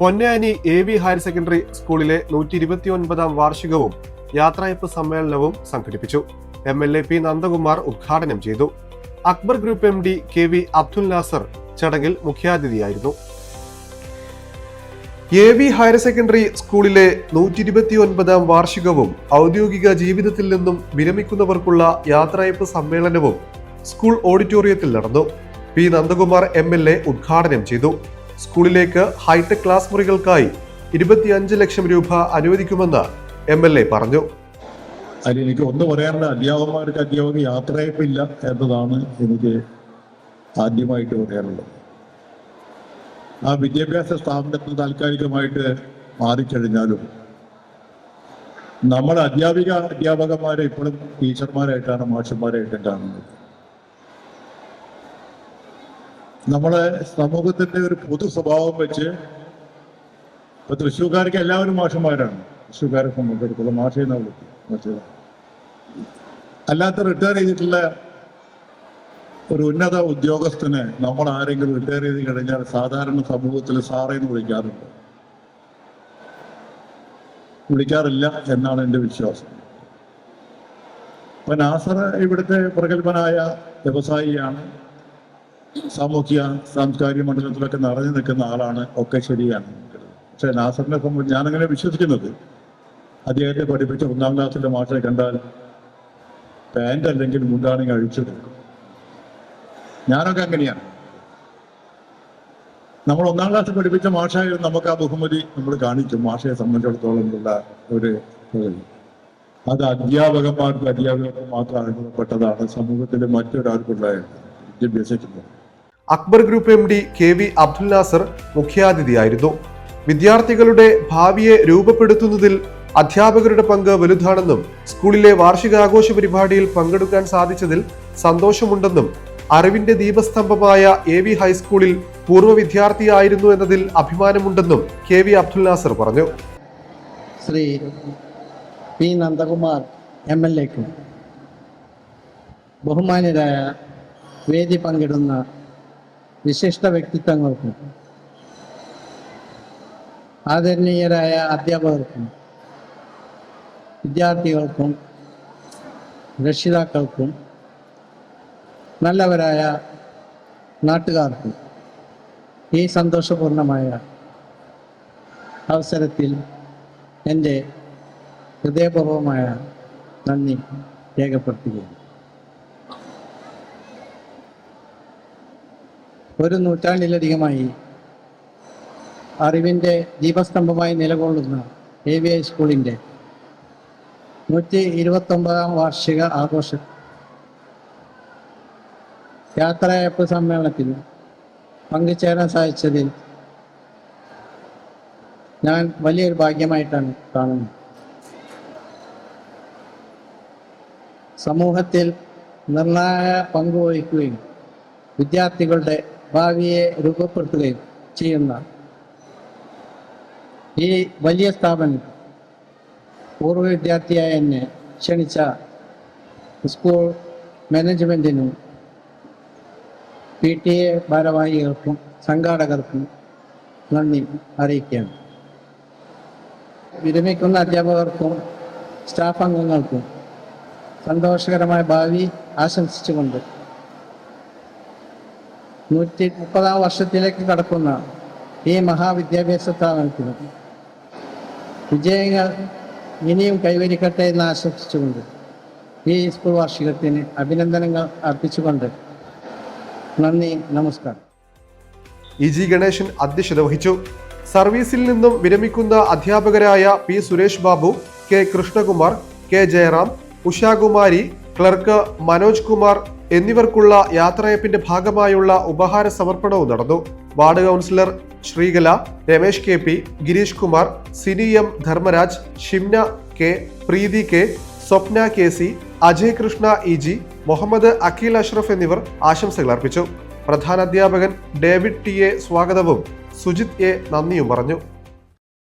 Ponnani A V higher secondary സ്കൂളിലെ നൂറ്റി ഇരുപത്തിയൊൻപതാം വാർഷികവും യാത്രയപ്പ് സമ്മേളനവും സംഘടിപ്പിച്ചു. M L A P Nandakumar ഉദ്ഘാടനം ചെയ്തു. Akbar group M D K V Abdul Nasar ചടങ്ങിൽ മുഖ്യാതിഥിയായിരുന്നു. എ വി ഹയർ സെക്കൻഡറി സ്കൂളിലെ നൂറ്റി ഇരുപത്തിയൊൻപതാം വാർഷികവും ഔദ്യോഗിക ജീവിതത്തിൽ നിന്നും വിരമിക്കുന്നവർക്കുള്ള യാത്രയപ്പ് സമ്മേളനവും സ്കൂൾ ഓഡിറ്റോറിയത്തിൽ നടന്നു. പി നന്ദകുമാർ എം ഉദ്ഘാടനം ചെയ്തു. സ്കൂളിലേക്ക് ഹൈടെക് ക്ലാസ് മുറികൾക്കായി ഇരുപത്തിയഞ്ച് ലക്ഷം രൂപ അനുവദിക്കുമെന്ന് എം എൽ എ പറഞ്ഞു. അതിൽ എനിക്ക് ഒന്ന് പറയാനുള്ള അധ്യാപകന്മാർക്ക് അധ്യാപക യാത്രയപ്പില്ല എന്നതാണ് എനിക്ക് ആദ്യമായിട്ട് പറയാനുള്ളത്. ആ വിദ്യാഭ്യാസ സ്ഥാപനത്തിന് താൽക്കാലികമായിട്ട് മാറിക്കഴിഞ്ഞാലും നമ്മൾ അധ്യാപിക അധ്യാപകന്മാരെ ഇപ്പോഴും ടീച്ചർമാരായിട്ടാണ് മാഷന്മാരായിട്ടും കാണുന്നത്. നമ്മളെ സമൂഹത്തിന്റെ ഒരു പൊതു സ്വഭാവം വെച്ച് ഇപ്പൊ തൃശ്ശൂർക്കാർക്ക് എല്ലാവരും മാഷന്മാരാണ്. തൃശ്ശൂർക്കാരെ സംബന്ധിച്ചിടത്തോളം മാഷയെന്നാ വിളിക്കും അല്ലാത്ത റിട്ടയർ ചെയ്തിട്ടുള്ള ഒരു ഉന്നത ഉദ്യോഗസ്ഥനെ നമ്മൾ ആരെങ്കിലും റിട്ടയർ ചെയ്ത് കഴിഞ്ഞാൽ സാധാരണ സമൂഹത്തിൽ സാറേ എന്ന് വിളിക്കാറുണ്ട്. വിളിക്കാറില്ല എന്നാണ് എന്റെ വിശ്വാസം. അപ്പൊ നാസർ ഇവിടുത്തെ പ്രഗത്ഭനായ വ്യവസായിയാണ്. സാമൂഹ്യ സാംസ്കാരിക മണ്ഡലത്തിലൊക്കെ നിറഞ്ഞു നിൽക്കുന്ന ആളാണ് ഒക്കെ ശരിയാണ്. പക്ഷെ നാസറിനെ സംബന്ധിച്ച് ഞാനങ്ങനെ വിശ്വസിക്കുന്നത്. അദ്ദേഹത്തെ പഠിപ്പിച്ച ഒന്നാം ക്ലാസ്സിലെ മാഷെ കണ്ടാൽ പാന്റ് അല്ലെങ്കിൽ മുണ്ടാണെങ്കിൽ അഴിച്ചു കൊടുക്കും. ഞാനൊക്കെ അങ്ങനെയാണ്. നമ്മൾ ഒന്നാം ക്ലാസ്സിൽ പഠിപ്പിച്ച മാഷായാലും നമുക്ക് ആ ബഹുമതി നമ്മൾ കാണിക്കും. മാഷയെ സംബന്ധിച്ചിടത്തോളം ഉള്ള ഒരു. അത് അധ്യാപകന്മാർക്ക് അധ്യാപകർക്ക് മാത്രം അനുഭവപ്പെട്ടതാണ് സമൂഹത്തിലെ മറ്റൊരാൾക്കുള്ള വിദ്യാഭ്യാസിക്കുന്നത് Akbar group M D K V Abdul Nasar മുഖ്യാതിഥിയായിരുന്നു. വിദ്യാർത്ഥികളുടെ ഭാവിയെ രൂപപ്പെടുത്തുന്നതിൽ അധ്യാപകരുടെ പങ്ക് വലുതാണെന്നും സ്കൂളിലെ വാർഷികാഘോഷ പരിപാടിയിൽ പങ്കെടുക്കാൻ സാധിച്ചതിൽ സന്തോഷമുണ്ടെന്നും അറിവിന്റെ ദീപസ്തംഭമായ എ വി ഹൈസ്കൂളിൽ പൂർവ വിദ്യാർത്ഥിയായിരുന്നു എന്നതിൽ അഭിമാനമുണ്ടെന്നും കെ വി അബ്ദുൽ നാസർ പറഞ്ഞു. Shri P Nandakumar M L എക്കും ബഹുമാനരായ വേദി പങ്കിടുന്ന വിശിഷ്ട വ്യക്തിത്വങ്ങൾക്കും ആദരണീയരായ അധ്യാപകർക്കും വിദ്യാർത്ഥികൾക്കും രക്ഷിതാക്കൾക്കും നല്ലവരായ നാട്ടുകാർക്കും ഈ സന്തോഷപൂർണമായ അവസരത്തിൽ എന്റെ ഹൃദയപൂർവമായ നന്ദി രേഖപ്പെടുത്തുകയാണ്. ഒരു നൂറ്റാണ്ടിലധികമായി അറിവിന്റെ ദീപസ്തംഭമായി നിലകൊള്ളുന്ന എ വി ഐ സ്കൂളിന്റെ നൂറ്റി ഇരുപത്തൊമ്പതാം വാർഷിക ആഘോഷ. യാത്രയപ്പ് സമ്മേളനത്തിൽ പങ്കുചേരാൻ സാധിച്ചതിൽ ഞാൻ വലിയൊരു ഭാഗ്യമായിട്ടാണ് കാണുന്നത്. സമൂഹത്തിൽ നിർണായക പങ്കുവഹിക്കുകയും വിദ്യാർത്ഥികളുടെ ഭാവിയെ രൂപപ്പെടുത്തുകയും ചെയ്യുന്ന ഈ വലിയ സ്ഥാപനം പൂർവ വിദ്യാർത്ഥിയായ എന്നെ ക്ഷണിച്ച സ്കൂൾ മാനേജ്മെന്റിനും പി ടി എ ഭാരവാഹികൾക്കും സംഘാടകർക്കും നന്ദി അറിയിക്കുകയാണ്. വിരമിക്കുന്ന അധ്യാപകർക്കും സ്റ്റാഫ് അംഗങ്ങൾക്കും സന്തോഷകരമായ ഭാവി ആശംസിച്ചുകൊണ്ട് നൂറ്റി മുപ്പതാം വർഷത്തിലേക്ക് കടക്കുന്ന ഈ മഹാവിദ്യാഭ്യാസ സ്ഥാപനത്തിന് വിജയങ്ങൾ ഇനിയും കൈവരിക്കട്ടെ എന്ന് ആശംസിച്ചുകൊണ്ട് ഈ സ്കൂൾ വാർഷികത്തിന് അഭിനന്ദനങ്ങൾ അർപ്പിച്ചുകൊണ്ട് നന്ദി നമസ്കാരം. ഇ ജി ഗണേശൻ അധ്യക്ഷത വഹിച്ചു സർവീസിൽ നിന്നും വിരമിക്കുന്ന അധ്യാപകരായ P Suresh Babu K Krishnakumar K Jayaram Ushakumari clerk Manoj Kumar എന്നിവർക്കുള്ള യാത്രയപ്പിന്റെ ഭാഗമായുള്ള ഉപഹാര സമർപ്പണവും നടന്നു. Ward councillor Sreekala Ramesh K P Girish Kumar Sini M Dharmaraj Shimna K Preethi K Swapna K C Ajay Krishna E G Muhammad Akhil Ashraf എന്നിവർ ആശംസകൾ അർപ്പിച്ചു. പ്രധാനാധ്യാപകൻ David T A സ്വാഗതവും Sujith A നന്ദിയും പറഞ്ഞു.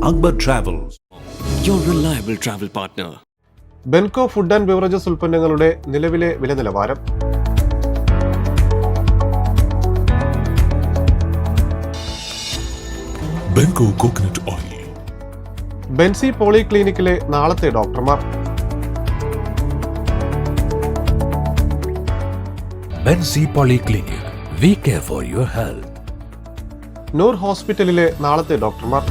Akbar Travels, your reliable travel partner. Benko food and beverages ഉൽപ്പന്നങ്ങളുടെ നിലവിലെ വില നിലവാരം Benko coconut oil. Bensi poly ക്ലിനിക്കിലെ നാളത്തെ ഡോക്ടർമാർ Bensi Polyclinic. We care for your health. നൂർ ഹോസ്പിറ്റലിലെ നാളത്തെ ഡോക്ടർമാർ